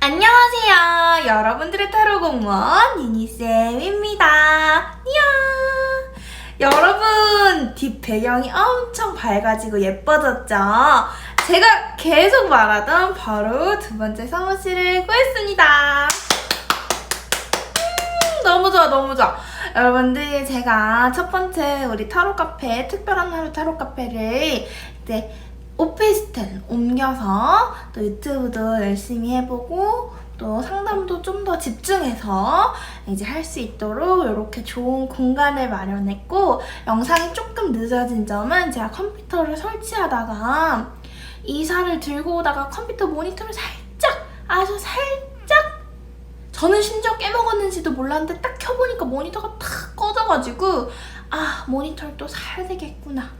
안녕하세요. 여러분들의 타로 공무원 니니쌤입니다. 이야. 여러분, 뒷 배경이 엄청 밝아지고 예뻐졌죠? 제가 계속 말하던 바로 두 번째 사무실을 구했습니다. 음, 너무 좋아, 너무 좋아. 여러분들, 제가 첫 번째 우리 타로 카페, 특별한 하루 타로 카페를 이제 오피스텔 옮겨서 또 유튜브도 열심히 해보고 또 상담도 좀 더 집중해서 이제 할 수 있도록 이렇게 좋은 공간을 마련했고 영상이 조금 늦어진 점은 제가 컴퓨터를 설치하다가 이사를 들고 오다가 컴퓨터 모니터를 살짝 아주 살짝 저는 심지어 깨먹었는지도 몰랐는데 딱 켜보니까 모니터가 탁 꺼져가지고 아 모니터를 또 사야 되겠구나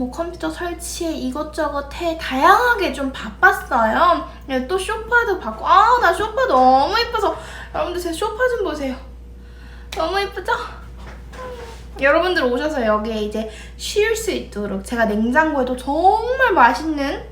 뭐 컴퓨터 설치에 이것저것 해 다양하게 좀 바빴어요. 그래서 또 쇼파도 받고 아 나 쇼파 너무 예뻐서 여러분들 제 쇼파 좀 보세요. 너무 예쁘죠? 여러분들 오셔서 여기에 이제 쉴 수 있도록 제가 냉장고에도 정말 맛있는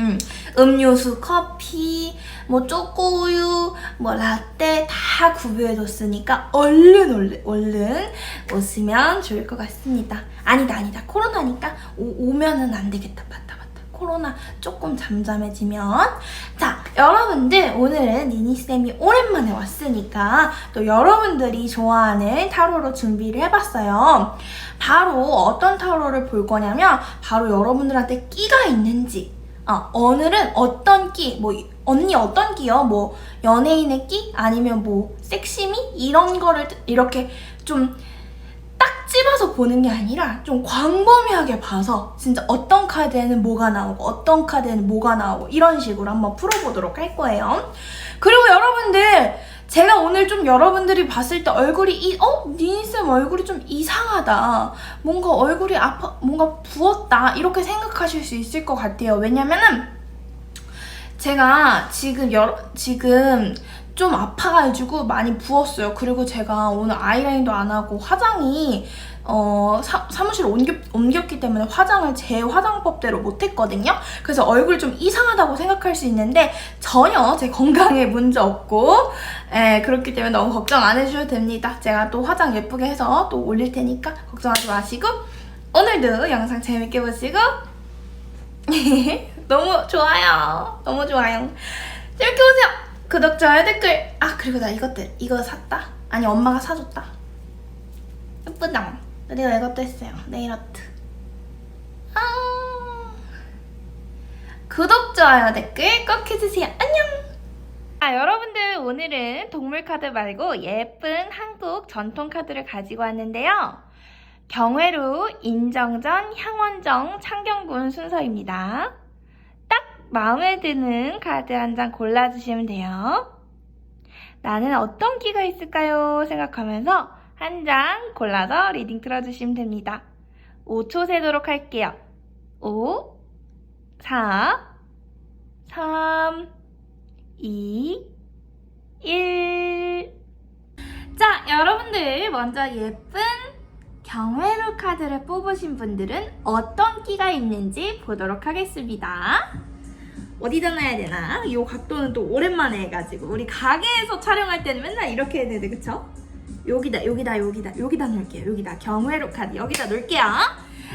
음, 음료수, 커피, 뭐 초코우유, 뭐 라떼 다 구비해뒀으니까 얼른 얼른 얼른 오시면 좋을 것 같습니다. 아니다 아니다. 코로나니까 오, 오면은 안 되겠다. 맞다 맞다. 코로나 조금 잠잠해지면. 자 여러분들 오늘은 니니쌤이 오랜만에 왔으니까 또 여러분들이 좋아하는 타로로 준비를 해봤어요. 바로 어떤 타로를 볼 거냐면 바로 여러분들한테 끼가 있는지 아, 오늘은 어떤 끼, 뭐, 언니 어떤 끼요? 뭐, 연예인의 끼? 아니면 뭐, 섹시미? 이런 거를 이렇게 좀 딱 집어서 보는 게 아니라 좀 광범위하게 봐서 진짜 어떤 카드에는 뭐가 나오고 어떤 카드에는 뭐가 나오고 이런 식으로 한번 풀어보도록 할 거예요. 그리고 여러분들, 제가 오늘 좀 여러분들이 봤을 때 얼굴이 이, 어? 니니쌤 얼굴이 좀 이상하다. 뭔가 얼굴이 아파, 뭔가 부었다. 이렇게 생각하실 수 있을 것 같아요. 왜냐면은 제가 지금 여러, 지금 좀 아파가지고 많이 부었어요. 그리고 제가 오늘 아이라인도 안 하고 화장이 어, 사, 사무실 옮겼, 옮겼기 때문에 화장을 제 화장법대로 못했거든요. 그래서 얼굴이 좀 이상하다고 생각할 수 있는데 전혀 제 건강에 문제 없고 예, 그렇기 때문에 너무 걱정 안 해주셔도 됩니다. 제가 또 화장 예쁘게 해서 또 올릴 테니까 걱정하지 마시고 오늘도 영상 재밌게 보시고 너무 좋아요. 너무 좋아요. 재밌게 보세요. 구독, 좋아요, 댓글. 아, 그리고 나 이것들, 이거 샀다. 아니, 엄마가 사줬다. 예쁘다. 그리고 이것도 했어요. 네일 아트. 아. 구독, 좋아요, 댓글 꼭 해주세요. 안녕! 아, 여러분들, 오늘은 동물 카드 말고 예쁜 한국 전통 카드를 가지고 왔는데요. 경회루, 인정전, 향원정, 창경군 순서입니다. 딱 마음에 드는 카드 한 장 골라주시면 돼요. 나는 어떤 끼가 있을까요? 생각하면서 한 장 골라서 리딩 틀어주시면 됩니다. 5초 세도록 할게요. 5, 4, 3, 2, 1. 자, 여러분들 먼저 예쁜 경회로 카드를 뽑으신 분들은 어떤 끼가 있는지 보도록 하겠습니다. 어디다 놔야 되나? 이 각도는 또 오랜만에 해가지고 우리 가게에서 촬영할 때는 맨날 이렇게 해야 되는데 그쵸? 여기다 여기다 여기다 여기다 놓을게요. 여기다 경회로 카드 여기다 놓을게요.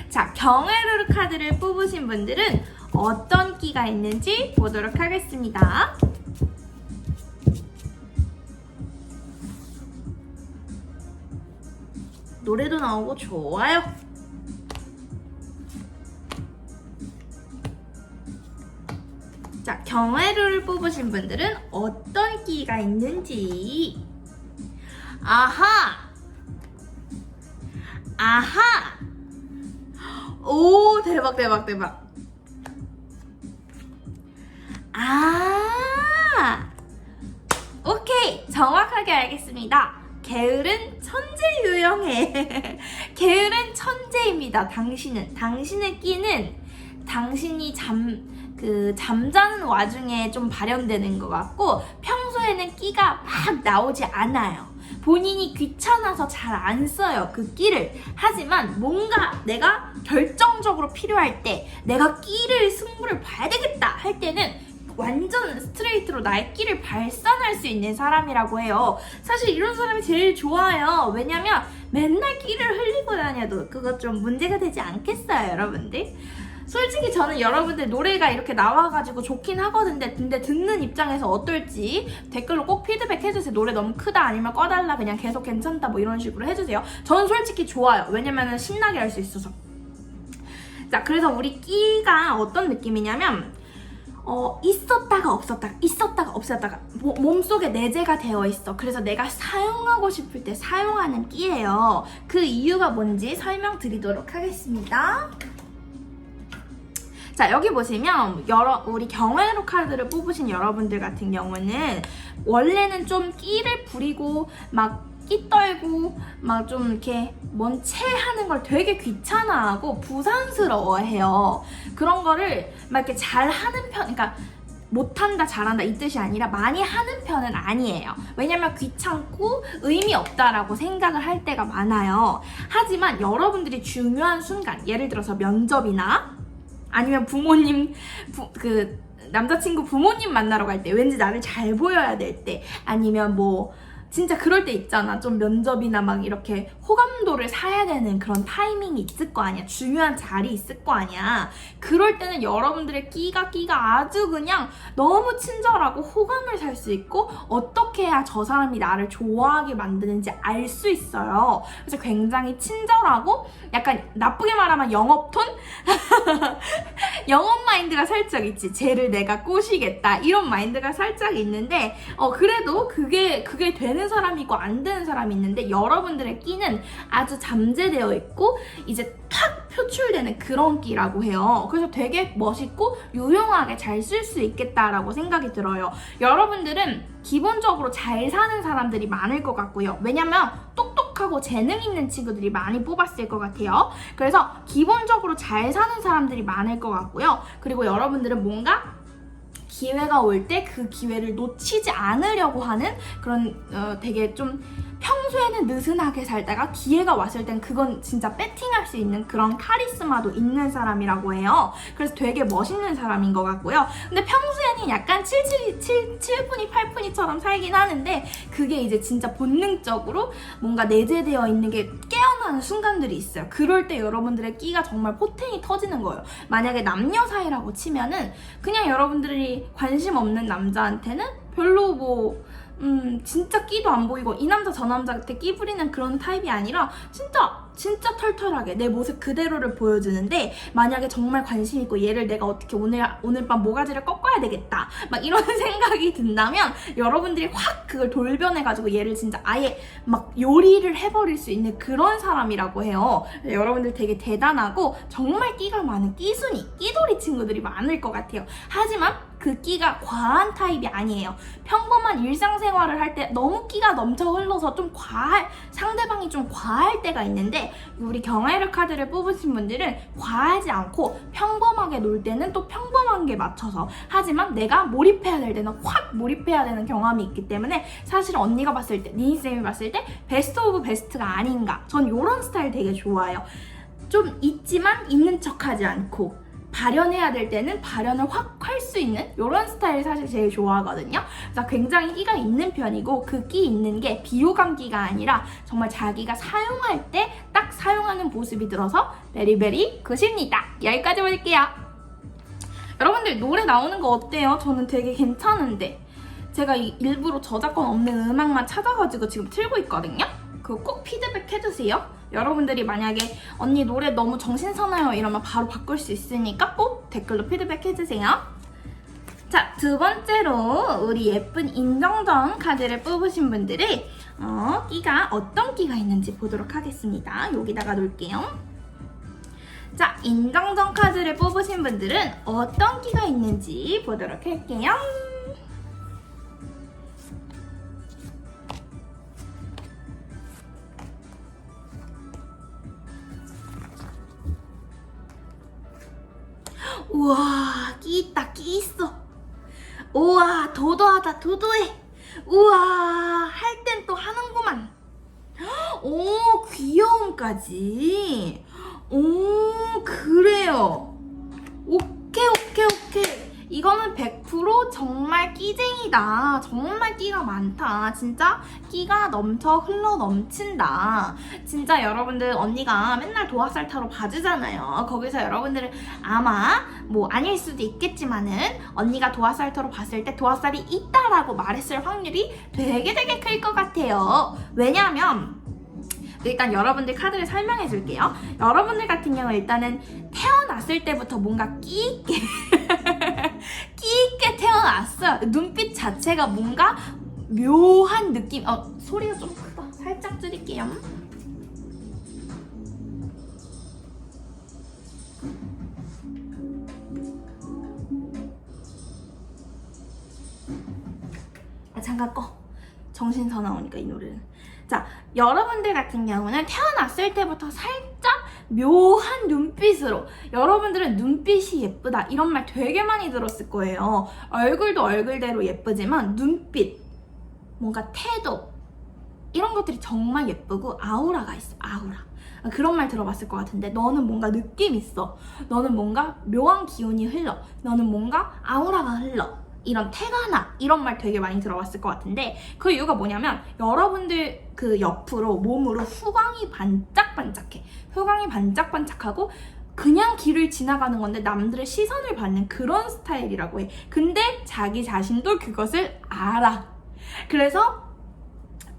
자 경회로 카드를 뽑으신 분들은 어떤 끼가 있는지 보도록 하겠습니다. 노래도 나오고 좋아요. 자, 경회를 뽑으신 분들은 어떤 끼가 있는지. 아하! 아하! 오, 대박, 대박, 대박. 아! 오케이! 정확하게 알겠습니다. 게으른 천재 유형해. 게으른 천재입니다. 당신은. 당신의 끼는 당신이 잠, 그 잠자는 와중에 좀 발현되는 것 같고 평소에는 끼가 막 나오지 않아요. 본인이 귀찮아서 잘 안 써요. 그 끼를. 하지만 뭔가 내가 결정적으로 필요할 때 내가 끼를 승부를 봐야 되겠다 할 때는 완전 스트레이트로 나의 끼를 발산할 수 있는 사람이라고 해요. 사실 이런 사람이 제일 좋아요. 왜냐면 맨날 끼를 흘리고 다녀도 그것 좀 문제가 되지 않겠어요, 여러분들? 솔직히 저는 여러분들 노래가 이렇게 나와가지고 좋긴 하거든요. 근데 듣는 입장에서 어떨지 댓글로 꼭 피드백 해주세요. 노래 너무 크다 아니면 꺼달라 그냥 계속 괜찮다 뭐 이런 식으로 해주세요. 저는 솔직히 좋아요. 왜냐면은 신나게 할 수 있어서. 자, 그래서 우리 끼가 어떤 느낌이냐면 어, 있었다가 없었다가, 있었다가 없었다가, 모- 몸속에 내재가 되어 있어. 그래서 내가 사용하고 싶을 때 사용하는 끼예요. 그 이유가 뭔지 설명드리도록 하겠습니다. 자, 여기 보시면, 여러, 우리 경외로 카드를 뽑으신 여러분들 같은 경우는, 원래는 좀 끼를 부리고, 막, 끼 떨고, 막 좀 이렇게, 뭔 채 하는 걸 되게 귀찮아하고, 부산스러워 해요. 그런 거를, 막 이렇게 잘 하는 편, 그러니까, 못한다, 잘한다 이 뜻이 아니라 많이 하는 편은 아니에요. 왜냐면 귀찮고 의미 없다라고 생각을 할 때가 많아요. 하지만 여러분들이 중요한 순간, 예를 들어서 면접이나 아니면 부모님 부, 그 남자친구 부모님 만나러 갈 때 왠지 나를 잘 보여야 될 때 아니면 뭐 진짜 그럴 때 있잖아. 좀 면접이나 막 이렇게 호감도를 사야 되는 그런 타이밍이 있을 거 아니야. 중요한 자리 있을 거 아니야. 그럴 때는 여러분들의 끼가 끼가 아주 그냥 너무 친절하고 호감을 살 수 있고 어떻게 해야 저 사람이 나를 좋아하게 만드는지 알 수 있어요. 그래서 굉장히 친절하고 약간 나쁘게 말하면 영업톤? 영업 마인드가 살짝 있지. 쟤를 내가 꼬시겠다. 이런 마인드가 살짝 있는데, 어, 그래도 그게, 그게 되는 사람이 있고 안 되는 사람이 있는데, 여러분들의 끼는 아주 잠재되어 있고, 이제 탁 표출되는 그런 끼라고 해요. 그래서 되게 멋있고, 유용하게 잘 쓸 수 있겠다라고 생각이 들어요. 여러분들은 기본적으로 잘 사는 사람들이 많을 것 같고요. 왜냐면 똑똑하고 재능 있는 친구들이 많이 뽑았을 것 같아요. 그래서 기본적으로 잘 사는 사람들이 많을 것 같고요. 그리고 여러분들은 뭔가 기회가 올 때 그 기회를 놓치지 않으려고 하는 그런 어, 되게 좀 평소에는 느슨하게 살다가 기회가 왔을 땐 그건 진짜 배팅할 수 있는 그런 카리스마도 있는 사람이라고 해요. 그래서 되게 멋있는 사람인 것 같고요. 근데 평소에는 약간 77, 7, 7분이 8분이처럼 살긴 하는데 그게 이제 진짜 본능적으로 뭔가 내재되어 있는 게 깨어나는 순간들이 있어요. 그럴 때 여러분들의 끼가 정말 포텐이 터지는 거예요. 만약에 남녀 사이라고 치면은 그냥 여러분들이 관심 없는 남자한테는 별로 뭐 음, 진짜 끼도 안 보이고 이 남자 저 남자한테 끼 부리는 그런 타입이 아니라 진짜 진짜 털털하게 내 모습 그대로를 보여주는데 만약에 정말 관심 있고 얘를 내가 어떻게 오늘 오늘 밤 모가지를 꺾어야 되겠다 막 이런 생각이 든다면 여러분들이 확 그걸 돌변해가지고 얘를 진짜 아예 막 요리를 해버릴 수 있는 그런 사람이라고 해요. 여러분들 되게 대단하고 정말 끼가 많은 끼순이 끼돌이 친구들이 많을 것 같아요. 하지만 그 끼가 과한 타입이 아니에요. 평범한 일상생활을 할 때 너무 끼가 넘쳐 흘러서 좀 과할 상대방이 좀 과할 때가 있는데 우리 경아이르 카드를 뽑으신 분들은 과하지 않고 평범하게 놀 때는 또 평범한 게 맞춰서. 하지만 내가 몰입해야 될 때는 확 몰입해야 되는 경험이 있기 때문에 사실 언니가 봤을 때 니니쌤이 봤을 때 베스트 오브 베스트가 아닌가. 전 이런 스타일 되게 좋아해요. 좀 있지만 있는 척하지 않고 발현해야 될 때는 발현을 확 할 수 있는 이런 스타일 사실 제일 좋아하거든요. 그래서 굉장히 끼가 있는 편이고 그 끼 있는 게 비호감 끼가 아니라 정말 자기가 사용할 때 딱 사용하는 모습이 들어서 베리베리 굿입니다. 여기까지 볼게요. 여러분들 노래 나오는 거 어때요? 저는 되게 괜찮은데 제가 이- 일부러 저작권 없는 음악만 찾아가지고 지금 틀고 있거든요. 그거 꼭 피드백 해주세요. 여러분들이 만약에 언니 노래 너무 정신 사나요 이러면 바로 바꿀 수 있으니까 꼭 댓글로 피드백 해주세요. 자, 두 번째로 우리 예쁜 인정정 카드를 뽑으신 분들이 어, 끼가 어떤 끼가 있는지 보도록 하겠습니다. 여기다가 놓을게요. 자, 인정정 카드를 뽑으신 분들은 어떤 끼가 있는지 보도록 할게요. 우와, 끼 있다, 끼 있어. 우와, 도도하다, 도도해. 우와, 할 땐 또 하는구만. 오, 귀여움까지. 오, 그래요. 오케이, 오케이, 오케이. 이거는 100% 정말 끼쟁이다. 정말 끼가 많다. 진짜 끼가 넘쳐 흘러 넘친다. 진짜 여러분들 언니가 맨날 도화살 타러 봐주잖아요. 거기서 여러분들은 아마 뭐 아닐 수도 있겠지만은 언니가 도화살 타러 봤을 때 도화살이 있다라고 말했을 확률이 되게 되게 클 것 같아요. 왜냐하면 일단 여러분들 카드를 설명해 줄게요. 여러분들 같은 경우 일단은 태어났을 때부터 뭔가 끼 있게 끼 태어났어요. 눈빛 자체가 뭔가 묘한 느낌. 어 소리가 좀 크다. 살짝 줄일게요. 아, 잠깐 꺼. 정신 사나우니까 이 노래는. 자, 여러분들 같은 경우는 태어났을 때부터 살짝 묘한 눈빛으로 여러분들은 눈빛이 예쁘다 이런 말 되게 많이 들었을 거예요. 얼굴도 얼굴대로 예쁘지만 눈빛, 뭔가 태도 이런 것들이 정말 예쁘고 아우라가 있어. 아우라. 그런 말 들어봤을 것 같은데 너는 뭔가 느낌 있어. 너는 뭔가 묘한 기운이 흘러. 너는 뭔가 아우라가 흘러. 이런 태가 나 이런 말 되게 많이 들어봤을 것 같은데 그 이유가 뭐냐면 여러분들 그 옆으로 몸으로 후광이 반짝반짝해. 후광이 반짝반짝하고 그냥 길을 지나가는 건데 남들의 시선을 받는 그런 스타일이라고 해. 근데 자기 자신도 그것을 알아. 그래서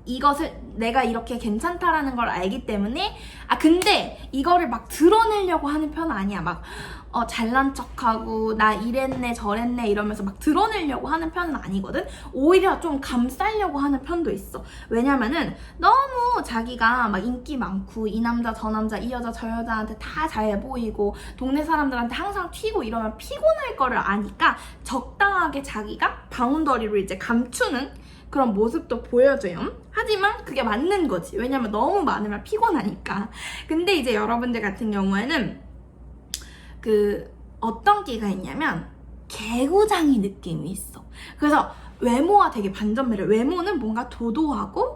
이것을 내가 이렇게 괜찮다라는 걸 알기 때문에 아 근데 이거를 막 드러내려고 하는 편은 아니야. 막 어, 잘난 척하고 나 이랬네 저랬네 이러면서 막 드러내려고 하는 편은 아니거든. 오히려 좀 감싸려고 하는 편도 있어. 왜냐면은 너무 자기가 막 인기 많고 이 남자 저 남자 이 여자 저 여자한테 다 잘 보이고 동네 사람들한테 항상 튀고 이러면 피곤할 거를 아니까 적당하게 자기가 바운더리를 이제 감추는 그런 모습도 보여줘요. 하지만 그게 맞는 거지. 왜냐면 너무 많으면 피곤하니까. 근데 이제 여러분들 같은 경우에는 그 어떤 끼가 있냐면 개구장이 느낌이 있어. 그래서 외모와 되게 반전 매력. 외모는 뭔가 도도하고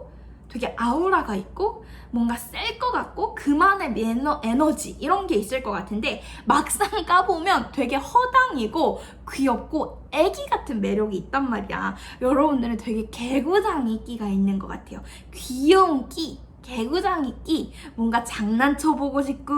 되게 아우라가 있고 뭔가 셀 것 같고 그만의 에너, 에너지 이런 게 있을 것 같은데 막상 까보면 되게 허당이고 귀엽고 애기 같은 매력이 있단 말이야. 여러분들은 되게 개구장이 끼가 있는 것 같아요. 귀여운 끼. 개구장이 끼 뭔가 장난쳐보고 싶고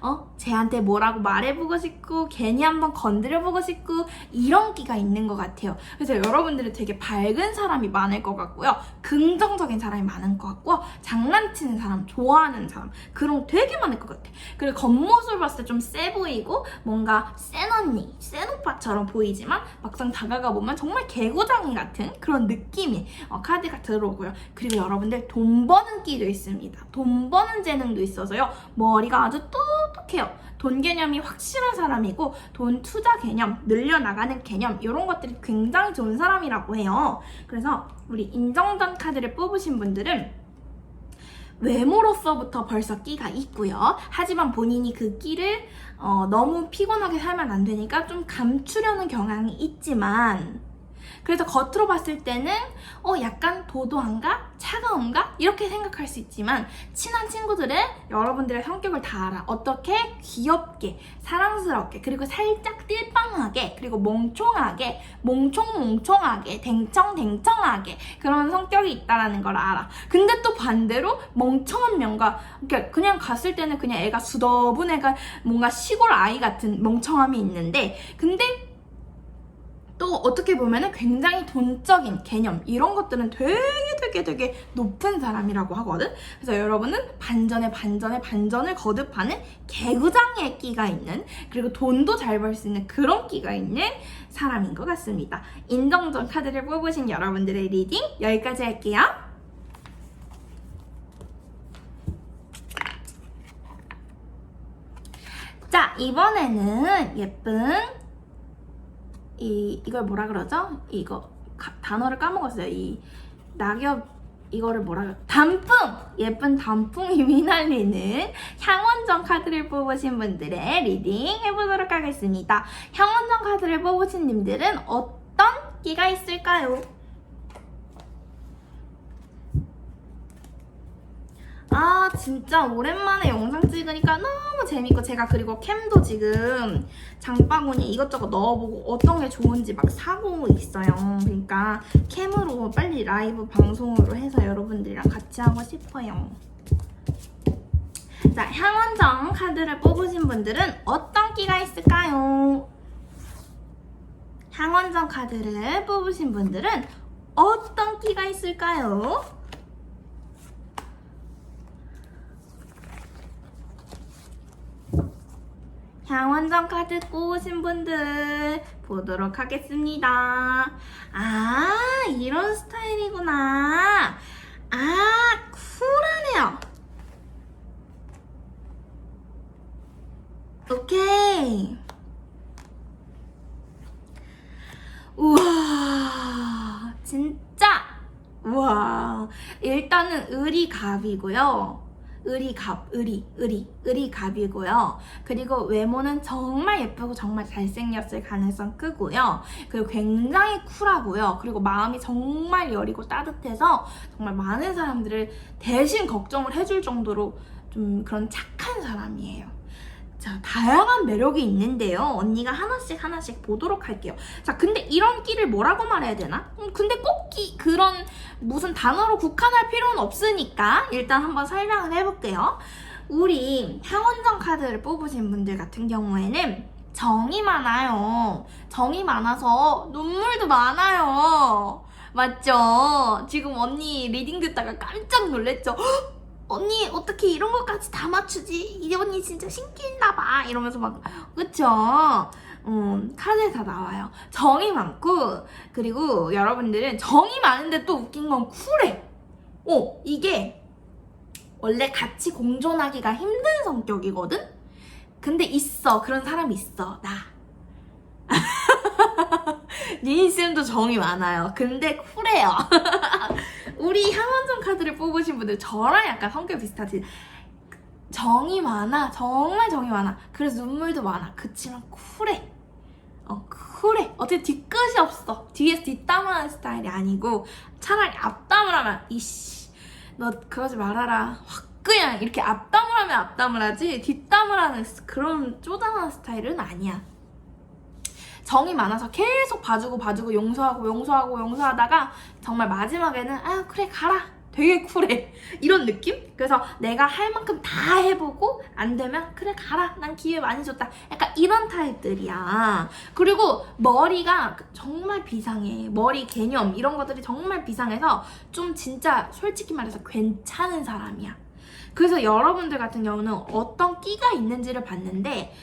어? 쟤한테 뭐라고 말해보고 싶고 괜히 한번 건드려보고 싶고 이런 끼가 있는 것 같아요. 그래서 여러분들은 되게 밝은 사람이 많을 것 같고요. 긍정적인 사람이 많은 것 같고 장난치는 사람 좋아하는 사람 그런 거 되게 많을 것 같아. 그리고 겉모습을 봤을 때 좀 세 보이고 뭔가 센 언니 센 오빠처럼 보이지만 막상 다가가 보면 정말 개구장이 같은 그런 느낌의 어, 카드가 들어오고요. 그리고 여러분들 돈 버는 끼도 있습니다. 돈 버는 재능도 있어서요. 머리가 아주 똑똑해요. 돈 개념이 확실한 사람이고 돈 투자 개념, 늘려나가는 개념 이런 것들이 굉장히 좋은 사람이라고 해요. 그래서 우리 인정전 카드를 뽑으신 분들은 외모로서부터 벌써 끼가 있고요. 하지만 본인이 그 끼를 어, 너무 피곤하게 살면 안 되니까 좀 감추려는 경향이 있지만 그래서 겉으로 봤을 때는 어 약간 도도한가? 차가운가? 이렇게 생각할 수 있지만 친한 친구들은 여러분들의 성격을 다 알아. 어떻게? 귀엽게 사랑스럽게 그리고 살짝 띨빵하게 그리고 멍청하게 몽총몽총하게 댕청댕청하게 그런 성격이 있다라는 걸 알아. 근데 또 반대로 멍청한 면과 그러니까 그냥 갔을 때는 그냥 애가 수더분 애가 뭔가 시골 아이 같은 멍청함이 있는데 근데 또 어떻게 보면은 굉장히 돈적인 개념 이런 것들은 되게 되게 되게 높은 사람이라고 하거든. 그래서 여러분은 반전에 반전에 반전을 거듭하는 개구장의 끼가 있는 그리고 돈도 잘 벌 수 있는 그런 끼가 있는 사람인 것 같습니다. 인정전 카드를 뽑으신 여러분들의 리딩 여기까지 할게요. 자 이번에는 예쁜 이 이걸 뭐라 그러죠? 이거 가- 단어를 까먹었어요. 이 낙엽 이거를 뭐라 그러 단풍 예쁜 단풍이 휘날리는 향원정 카드를 뽑으신 분들의 리딩 해보도록 하겠습니다. 향원정 카드를 뽑으신 님들은 어떤 끼가 있을까요? 아 진짜 오랜만에 영상 찍으니까 너무 재밌고 제가 그리고 캠도 지금 장바구니에 이것저것 넣어보고 어떤 게 좋은지 막 사고 있어요. 그러니까 캠으로 빨리 라이브 방송으로 해서 여러분들이랑 같이 하고 싶어요. 자, 향원정 카드를 뽑으신 분들은 어떤 끼가 있을까요? 향원정 카드를 뽑으신 분들은 어떤 끼가 있을까요? 향원정 카드 뽑으신 분들 보도록 하겠습니다. 아, 이런 스타일이구나. 아, 쿨하네요. 오케이. 우와, 진짜. 우와. 일단은 의리갑이고요. 의리갑, 의리, 의리, 의리갑이고요. 그리고 외모는 정말 예쁘고 정말 잘생겼을 가능성 크고요. 그리고 굉장히 쿨하고요. 그리고 마음이 정말 여리고 따뜻해서 정말 많은 사람들을 대신 걱정을 해줄 정도로 좀 그런 착한 사람이에요. 자, 다양한 매력이 있는데요. 언니가 하나씩 하나씩 보도록 할게요. 자, 근데 이런 끼를 뭐라고 말해야 되나? 음, 근데 꼭 끼, 그런 무슨 단어로 국한할 필요는 없으니까 일단 한번 설명을 해볼게요. 우리 향원정 카드를 뽑으신 분들 같은 경우에는 정이 많아요. 정이 많아서 눈물도 많아요. 맞죠? 지금 언니 리딩 듣다가 깜짝 놀랬죠? 헉! 언니 어떻게 이런 것까지 다 맞추지? 이 언니 진짜 신기 있나봐 이러면서 막 그쵸? 음, 카드에 다 나와요. 정이 많고 그리고 여러분들은 정이 많은데 또 웃긴 건 쿨해. 어 이게 원래 같이 공존하기가 힘든 성격이거든? 근데 있어 그런 사람이 있어 나. 니니쌤도 정이 많아요. 근데 쿨해요. 우리 향원정 카드를 뽑으신 분들 저랑 약간 성격 비슷하지. 정이 많아. 정말 정이 많아. 그래서 눈물도 많아. 그치만 쿨해. 어, 쿨해. 어떻게 뒤끝이 없어. 뒤에서 뒷담을 하는 스타일이 아니고 차라리 앞담을 하면 이씨 너 그러지 말아라. 확 그냥 이렇게 앞담을 하면 앞담을 하지 뒷담을 하는 그런 쪼잔한 스타일은 아니야. 정이 많아서 계속 봐주고 봐주고 용서하고 용서하고 용서하다가 정말 마지막에는 아 그래 가라. 되게 쿨해. 이런 느낌? 그래서 내가 할 만큼 다 해보고 안 되면 그래 가라. 난 기회 많이 줬다. 약간 이런 타입들이야. 그리고 머리가 정말 비상해. 머리 개념 이런 것들이 정말 비상해서 좀 진짜 솔직히 말해서 괜찮은 사람이야. 그래서 여러분들 같은 경우는 어떤 끼가 있는지를 봤는데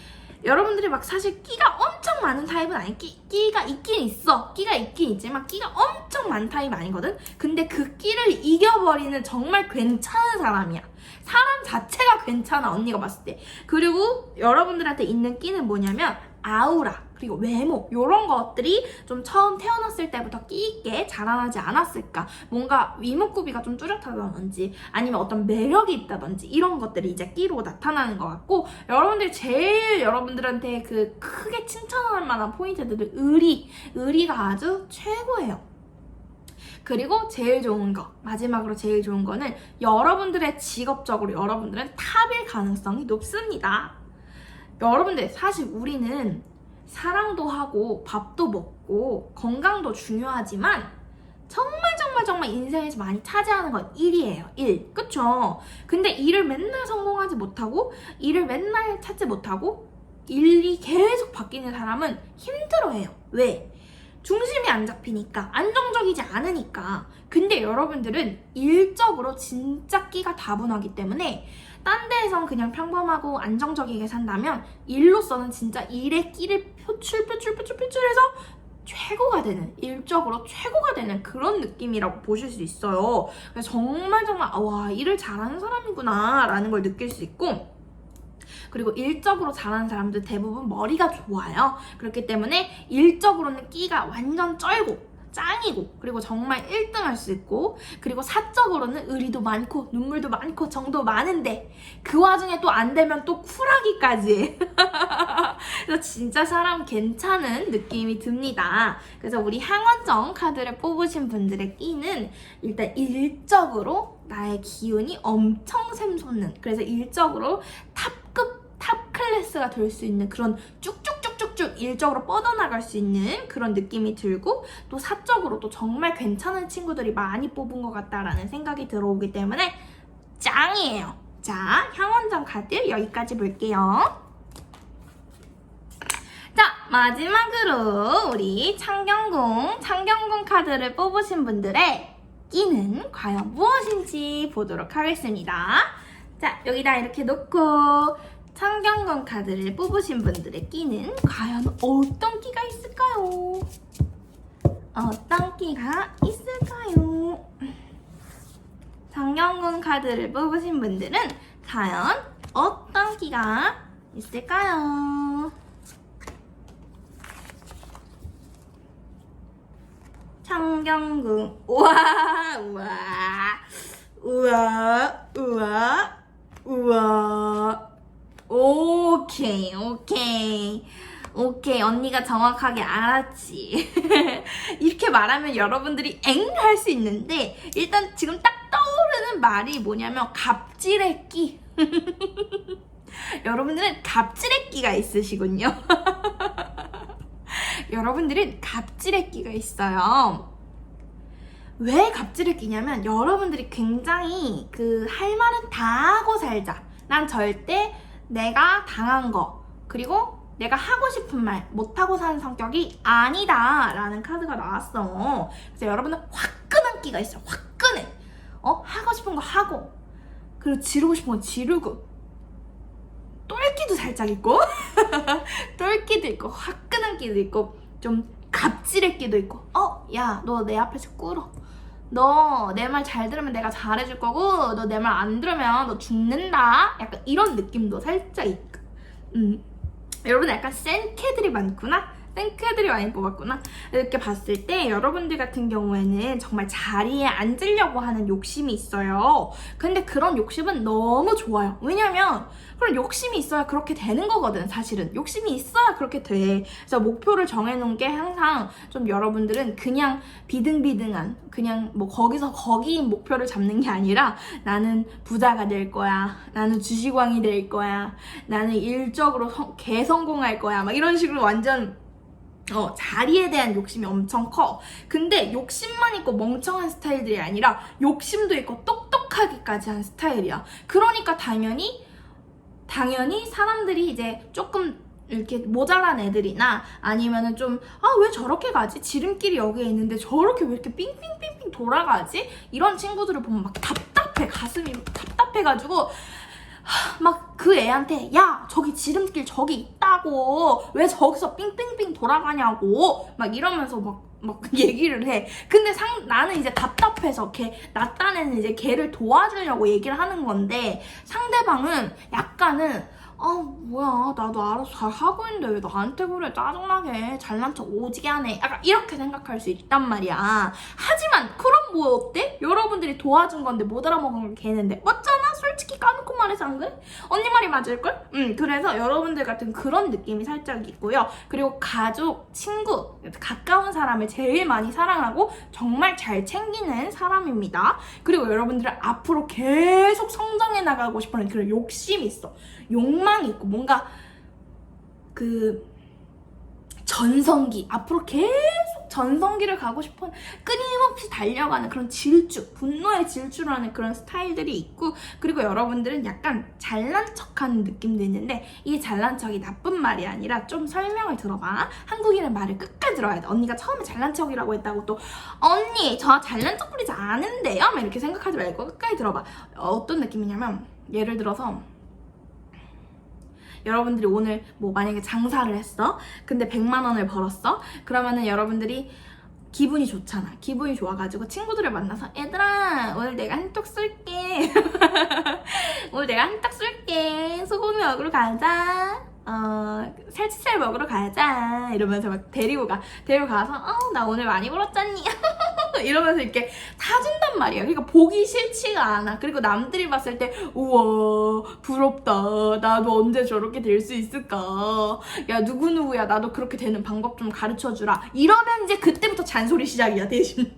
여러분들이 막 사실 끼가 엄청 많은 타입은 아니 끼, 끼가 있긴 있어. 끼가 있긴 있지만 끼가 엄청 많은 타입 아니거든. 근데 그 끼를 이겨버리는 정말 괜찮은 사람이야. 사람 자체가 괜찮아 언니가 봤을 때. 그리고 여러분들한테 있는 끼는 뭐냐면 아우라 그리고 외모 이런 것들이 좀 처음 태어났을 때부터 끼 있게 자라나지 않았을까? 뭔가 위문구비가 좀 뚜렷하다든지 아니면 어떤 매력이 있다든지 이런 것들이 이제 끼로 나타나는 것 같고 여러분들 제일 여러분들한테 그 크게 칭찬할 만한 포인트들은 의리. 의리가 아주 최고예요. 그리고 제일 좋은 거 마지막으로 제일 좋은 거는 여러분들의 직업적으로 여러분들은 탑일 가능성이 높습니다. 여러분들 사실 우리는 사랑도 하고 밥도 먹고 건강도 중요하지만 정말 정말 정말 인생에서 많이 차지하는 건 일이에요. 일. 그쵸? 근데 일을 맨날 성공하지 못하고 일을 맨날 찾지 못하고 일이 계속 바뀌는 사람은 힘들어해요. 왜? 중심이 안 잡히니까 안정적이지 않으니까 근데 여러분들은 일적으로 진짜 끼가 다분하기 때문에 딴 데에선 그냥 평범하고 안정적이게 산다면 일로서는 진짜 일의 끼를 표출 표출 표출 표출해서 최고가 되는 일적으로 최고가 되는 그런 느낌이라고 보실 수 있어요. 정말 정말 아, 와 일을 잘하는 사람이구나 라는 걸 느낄 수 있고 그리고 일적으로 잘하는 사람들 대부분 머리가 좋아요. 그렇기 때문에 일적으로는 끼가 완전 쩔고 짱이고 그리고 정말 1등 할 수 있고 그리고 사적으로는 의리도 많고 눈물도 많고 정도 많은데 그 와중에 또 안 되면 또 쿨하기까지 그래서 진짜 사람 괜찮은 느낌이 듭니다. 그래서 우리 향원정 카드를 뽑으신 분들의 끼는 일단 일적으로 나의 기운이 엄청 샘솟는 그래서 일적으로 탑급 탑 클래스가 될 수 있는 그런 쭉쭉쭉쭉쭉 일적으로 뻗어나갈 수 있는 그런 느낌이 들고 또 사적으로도 정말 괜찮은 친구들이 많이 뽑은 것 같다라는 생각이 들어오기 때문에 짱이에요. 자, 향원정 카드 여기까지 볼게요. 자, 마지막으로 우리 창경궁, 창경궁 카드를 뽑으신 분들의 끼는 과연 무엇인지 보도록 하겠습니다. 자, 여기다 이렇게 놓고 창경궁 카드를 뽑으신 분들의 끼는 과연 어떤 끼가 있을까요? 어떤 끼가 있을까요? 창경궁 카드를 뽑으신 분들은 과연 어떤 끼가 있을까요? 창경궁. 우와 우와. 우와 우와 우와. 오케이 오케이. 오케이 언니가 정확하게 알았지. 이렇게 말하면 여러분들이 엥 할 수 있는데 일단 지금 딱 떠오르는 말이 뭐냐면 갑질의 끼 여러분들은 갑질의 끼가 있으시군요 여러분들은 갑질의 끼가 있어요. 왜 갑질의 끼냐면 여러분들이 굉장히 그 할 말은 다 하고 살자. 난 절대 내가 당한 거 그리고 내가 하고 싶은 말 못하고 사는 성격이 아니다 라는 카드가 나왔어. 그래서 여러분은 화끈한 끼가 있어. 화끈해. 어? 하고 싶은 거 하고 그리고 지르고 싶은 거 지르고 똘끼도 살짝 있고 똘끼도 있고 화끈 한 끼도 있고 좀 갑질의 끼도 있고 어? 야 너 내 앞에서 꿇어 너 내 말 잘 들으면 내가 잘해줄 거고 너 내 말 안 들으면 너 죽는다 약간 이런 느낌도 살짝 있고 음. 여러분 약간 센 캐들이 많구나 센 캐들이 많이 뽑았구나. 이렇게 봤을 때 여러분들 같은 경우에는 정말 자리에 앉으려고 하는 욕심이 있어요. 근데 그런 욕심은 너무 좋아요. 왜냐면 그런 욕심이 있어야 그렇게 되는 거거든 사실은. 욕심이 있어야 그렇게 돼. 그래서 목표를 정해놓은 게 항상 좀 여러분들은 그냥 비등비등한 그냥 뭐 거기서 거기 목표를 잡는 게 아니라 나는 부자가 될 거야 나는 주식왕이 될 거야 나는 일적으로 성- 개성공할 거야 막 이런 식으로 완전 어, 자리에 대한 욕심이 엄청 커. 근데 욕심만 있고 멍청한 스타일들이 아니라 욕심도 있고 똑똑하기까지 한 스타일이야. 그러니까 당연히, 당연히 사람들이 이제 조금 이렇게 모자란 애들이나 아니면은 좀, 아, 왜 저렇게 가지? 지름길이 여기에 있는데 저렇게 왜 이렇게 삥삥삥삥 돌아가지? 이런 친구들을 보면 막 답답해. 가슴이 답답해가지고, 막 그 애한테 야 저기 지름길 저기 있다고 왜 저기서 삥삥삥 돌아가냐고 막 이러면서 막 막 얘기를 해. 근데 상 나는 이제 답답해서 걔나 딴에는 이제 걔를 도와주려고 얘기를 하는 건데 상대방은 약간은 아 뭐야 나도 알아서 잘 하고 있는데 왜 나한테 그래 짜증나게 잘난 척 오지게 하네 약간 이렇게 생각할 수 있단 말이야 하지만 그럼 뭐 어때? 여러분들이 도와준 건데 못 알아먹은 게 걔는데 맞잖아 솔직히 까놓고 말해서 안 그래? 언니 말이 맞을걸? 음, 그래서 여러분들 같은 그런 느낌이 살짝 있고요. 그리고 가족, 친구, 가까운 사람을 제일 많이 사랑하고 정말 잘 챙기는 사람입니다. 그리고 여러분들은 앞으로 계속 성장해 나가고 싶어하는 그런 욕심이 있어. 욕망이 있고 뭔가 그 전성기 앞으로 계속 전성기를 가고 싶은 끊임없이 달려가는 그런 질주 분노의 질주라는 그런 스타일들이 있고 그리고 여러분들은 약간 잘난 척하는 느낌도 있는데 이 잘난 척이 나쁜 말이 아니라 좀 설명을 들어봐. 한국인은 말을 끝까지 들어야 돼. 언니가 처음에 잘난 척이라고 했다고 또 언니 저 잘난 척 부리지 않은데요? 막 이렇게 생각하지 말고 끝까지 들어봐. 어떤 느낌이냐면 예를 들어서 여러분들이 오늘 뭐 만약에 장사를 했어. 근데 100만 원을 벌었어. 그러면은 여러분들이 기분이 좋잖아. 기분이 좋아가지고 친구들을 만나서 얘들아 오늘 내가 한턱 쏠게. 오늘 내가 한턱 쏠게. 소고기 먹으러 가자. 어 살치살 먹으러 가자. 이러면서 막 데리고 가. 데리고 가서 어 나 오늘 많이 벌었잖니. 이러면서 이렇게 사준단 말이야. 그러니까 보기 싫지가 않아. 그리고 남들이 봤을 때 우와 부럽다. 나도 언제 저렇게 될 수 있을까? 야 누구 누구야 나도 그렇게 되는 방법 좀 가르쳐 주라. 이러면 이제 그때부터 잔소리 시작이야 대신.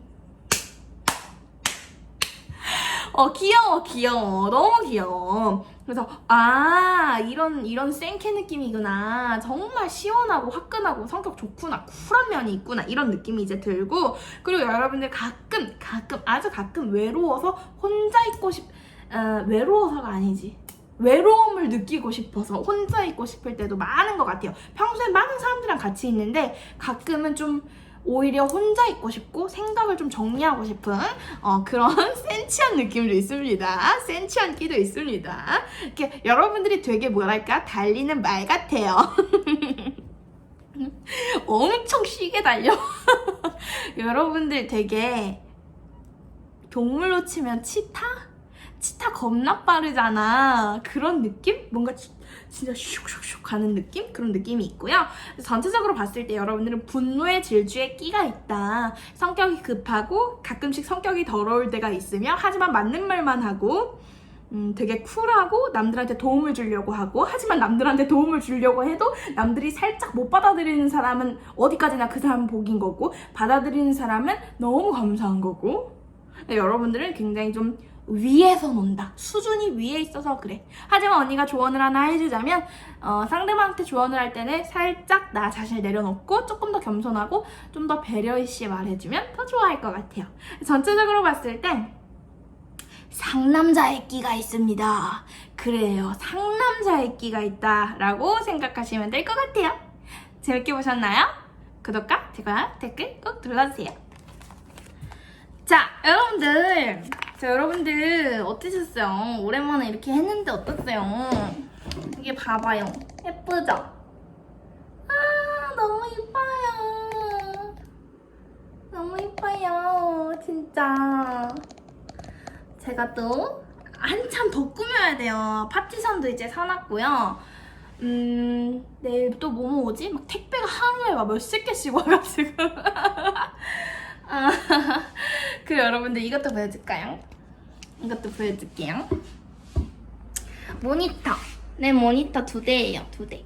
어 귀여워 귀여워 너무 귀여워 그래서 아 이런 이런 생캐 느낌이구나. 정말 시원하고 화끈하고 성격 좋구나. 쿨한 면이 있구나. 이런 느낌이 이제 들고 그리고 여러분들 가끔 가끔 아주 가끔 외로워서 혼자 있고 싶 어, 외로워서가 아니지. 외로움을 느끼고 싶어서 혼자 있고 싶을 때도 많은 것 같아요. 평소에 많은 사람들이랑 같이 있는데 가끔은 좀 오히려 혼자 있고 싶고 생각을 좀 정리하고 싶은 어, 그런 센치한 느낌도 있습니다. 센치한 끼도 있습니다. 이렇게 여러분들이 되게 뭐랄까 달리는 말 같아요. 엄청 쉬게 달려. 여러분들 되게 동물로 치면 치타? 치타 겁나 빠르잖아. 그런 느낌? 뭔가 치- 진짜 슉슉슉 가는 느낌? 그런 느낌이 있고요. 전체적으로 봤을 때 여러분들은 분노의 질주에 끼가 있다. 성격이 급하고 가끔씩 성격이 더러울 때가 있으며 하지만 맞는 말만 하고 음, 되게 쿨하고 남들한테 도움을 주려고 하고 하지만 남들한테 도움을 주려고 해도 남들이 살짝 못 받아들이는 사람은 어디까지나 그 사람은 복인 거고 받아들이는 사람은 너무 감사한 거고 여러분들은 굉장히 좀 위에서 논다. 수준이 위에 있어서 그래. 하지만 언니가 조언을 하나 해주자면 어, 상대방한테 조언을 할 때는 살짝 나 자신을 내려놓고 조금 더 겸손하고 좀 더 배려 있이 말해주면 더 좋아할 것 같아요. 전체적으로 봤을 땐 상남자의 끼가 있습니다. 그래요. 상남자의 끼가 있다 라고 생각하시면 될 것 같아요. 재밌게 보셨나요? 구독과 좋아요, 댓글 꼭 눌러주세요. 자, 여러분들. 자, 여러분들 어떠셨어요? 오랜만에 이렇게 했는데 어떠세요? 이게 봐봐요. 예쁘죠? 아, 너무 이뻐요. 너무 이뻐요. 진짜. 제가 또 한참 더 꾸며야 돼요. 파티션도 이제 사놨고요. 음, 내일 또뭐 모으지? 막 택배가 하루에 막 몇십 개씩 와가지고. 아, 그 여러분들 이것도 보여줄까요? 이것도 보여줄게요. 모니터. 내 모니터 두 대예요, 두 대.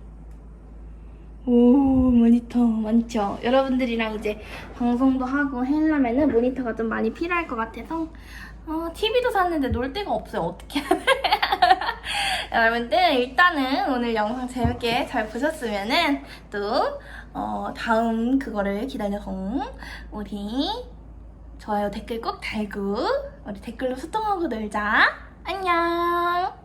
오, 모니터 많죠. 여러분들이랑 이제 방송도 하고 하려면은 모니터가 좀 많이 필요할 것 같아서 어, TV도 샀는데 놀 데가 없어요. 어떻게? 여러분들 일단은 오늘 영상 재밌게 잘 보셨으면은 또 어, 다음 그거를 기다려서 우리 좋아요 댓글 꼭 달고 우리 댓글로 소통하고 놀자. 안녕.